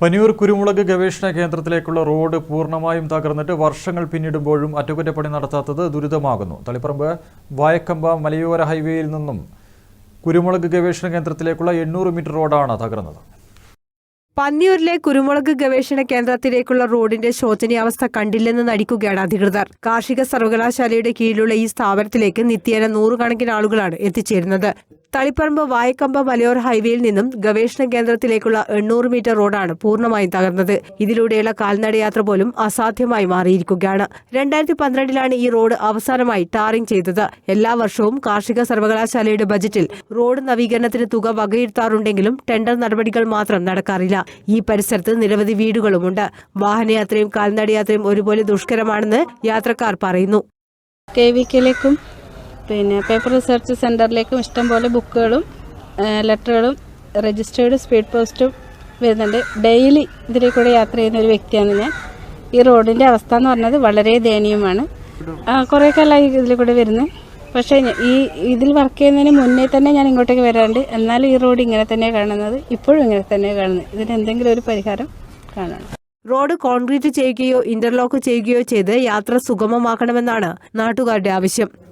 പനിയൂർ കുരുമുളക് ഗവേഷണ കേന്ദ്രത്തിലേക്കുള്ള റോഡ് പൂർണമായും തകർന്നിട്ട് വർഷങ്ങൾ പിന്നിടുമ്പോഴും അറ്റകുറ്റപ്പണി നടത്താത്തത് ദുരിതമാകുന്നു. തളിപ്പറമ്പ് വായക്കമ്പ മലയോര ഹൈവേയിൽ നിന്നും കുരുമുളക് ഗവേഷണ കേന്ദ്രത്തിലേക്കുള്ള എണ്ണൂറ് മീറ്റർ റോഡാണ് തകർന്നത്. പന്നിയൂരിലെ കുരുമുളക് ഗവേഷണ കേന്ദ്രത്തിലേക്കുള്ള റോഡിന്റെ ശോചനീയാവസ്ഥ കണ്ടില്ലെന്ന് നടിക്കുകയാണ് അധികൃതർ. കാർഷിക സർവകലാശാലയുടെ കീഴിലുള്ള ഈ സ്ഥാപനത്തിലേക്ക് നിത്യേന നൂറുകണക്കിന് ആളുകളാണ് എത്തിച്ചേരുന്നത്. തളിപ്പറമ്പ് വായക്കമ്പ മലയോർ ഹൈവേയിൽ നിന്നും ഗവേഷണ കേന്ദ്രത്തിലേക്കുള്ള എണ്ണൂറ് മീറ്റർ റോഡാണ് പൂർണമായും തകർന്നത്. ഇതിലൂടെയുള്ള കാൽനടയാത്ര പോലും അസാധ്യമായി മാറിയിരിക്കുകയാണ്. രണ്ടായിരത്തി പന്ത്രണ്ടിലാണ് ഈ റോഡ് അവസാനമായി ടാറിംഗ് ചെയ്തത്. എല്ലാ വർഷവും കാർഷിക സർവകലാശാലയുടെ ബജറ്റിൽ റോഡ് നവീകരണത്തിന് തുക വകയിരുത്താറുണ്ടെങ്കിലും ടെൻഡർ നടപടികൾ മാത്രം നടക്കാറില്ല. ഈ പരിസരത്ത് നിരവധി വീടുകളുമുണ്ട്. വാഹനയാത്രയും കാൽനടയാത്രയും ഒരുപോലെ ദുഷ്കരമാണെന്ന് യാത്രക്കാർ പറയുന്നു. കെ വി കെയിലേക്കും പിന്നെ പേപ്പർ റിസർച്ച് സെന്ററിലേക്കും ഇഷ്ടംപോലെ ബുക്കുകളും ലെറ്ററുകളും രജിസ്റ്റേർഡ് സ്പീഡ് പോസ്റ്റും വരുന്നുണ്ട്. ഡെയിലി ഇതിലേ കൂടെ യാത്ര ചെയ്യുന്ന ഒരു വ്യക്തിയാണ് ഞാൻ. ഈ റോഡിന്റെ അവസ്ഥ എന്ന് പറഞ്ഞത് വളരെ ദയനീയമാണ്. കുറേ കാലമായി ഇതിൽ കൂടെ വരുന്നത് പക്ഷേ ഈ ഇതിൽ വർക്ക് ചെയ്യുന്നതിന് മുന്നേ തന്നെ ഞാൻ ഇങ്ങോട്ടേക്ക് വരാറുണ്ട്. എന്നാലും ഈ റോഡ് ഇങ്ങനെ തന്നെ കാണുന്നത്. ഇപ്പോഴും ഇങ്ങനെ തന്നെ കാണുന്നത്. ഇതിന് എന്തെങ്കിലും ഒരു പരിഹാരം കാണണം. റോഡ് കോൺക്രീറ്റ് ചെയ്യുകയോ ഇന്റർലോക്ക് ചെയ്യുകയോ ചെയ്ത് യാത്ര സുഗമമാക്കണമെന്നാണ് നാട്ടുകാരുടെ ആവശ്യം.